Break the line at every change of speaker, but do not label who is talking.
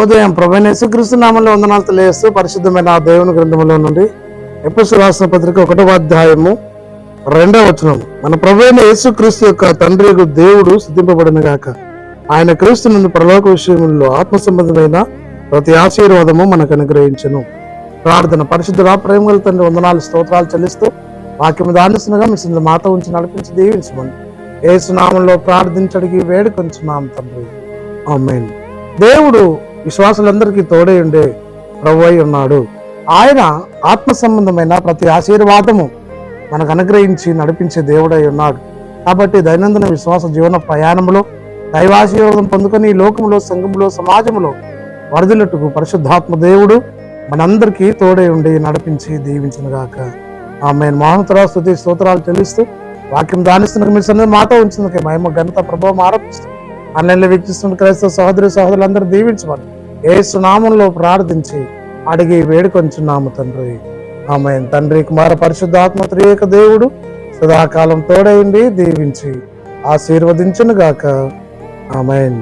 ఉదయం ప్రభు యేసుక్రీస్తు నామంలో వందనాలు తెలియజేస్తూ పరిశుద్ధమైన ఆ దేవుని గ్రంథంలో నుండి ఎపిసు రాసిన పత్రిక ఒకటవ అధ్యాయము రెండవ వచనం. మన ప్రభు యేసుక్రీస్తు యొక్క తండ్రి దేవుడు సిద్ధింపబడిన గాక ఆయన క్రీస్తు నుండి పరలోక విషయంలో ఆత్మ సంబంధమైన ప్రతి ఆశీర్వాదము మనకు అనుగ్రహించను. ప్రార్థన పరిశుద్ధుల గల తండ్రి వందనాలు స్తోత్రాలు చెల్లిస్తూ వాక్యం దానిస్తున్నగా మీ సింధు మాత ఉంచి నడిపించి దీవించమని. ఏసునామంలో ప్రార్థించడికి వేడుకొంచున్నాం తండ్రి. ఆమేన్. దేవుడు విశ్వాసులందరికీ తోడై ఉండే ప్రభు అయి ఉన్నాడు. ఆయన ఆత్మ సంబంధమైన ప్రతి ఆశీర్వాదము మనకు అనుగ్రహించి నడిపించే దేవుడై ఉన్నాడు. కాబట్టి దైనందిన విశ్వాస జీవన ప్రయాణంలో దైవాశీర్వాదం పొందుకొని ఈ లోకంలో సంఘంలో సమాజంలో వరదలట్టుకు పరిశుద్ధాత్మ దేవుడు మనందరికీ తోడై ఉండి నడిపించి దీవించినగాక ఆమె మహోత్తర స్థుతి స్తోత్రాలు చెల్లిస్తూ వాక్యం దానిస్తున్న మీ మాతో ఉంచినందుకే మహిమ ఘనత ప్రభావం ఆరోపిస్తూ ఆన్లైన్లో వీక్షిస్తున్న క్రైస్తవ సహోదరి సహోదరులందరూ దీవించమని ఏ సునామంలో ప్రార్థించి అడిగి వేడుకొంచున్నాము తండ్రి. ఆమె తండ్రి కుమార పరిశుద్ధాత్మ త్రియేక దేవుడు సదాకాలం తోడైండి దీవించి ఆశీర్వదించునుగాక. ఆమెన్.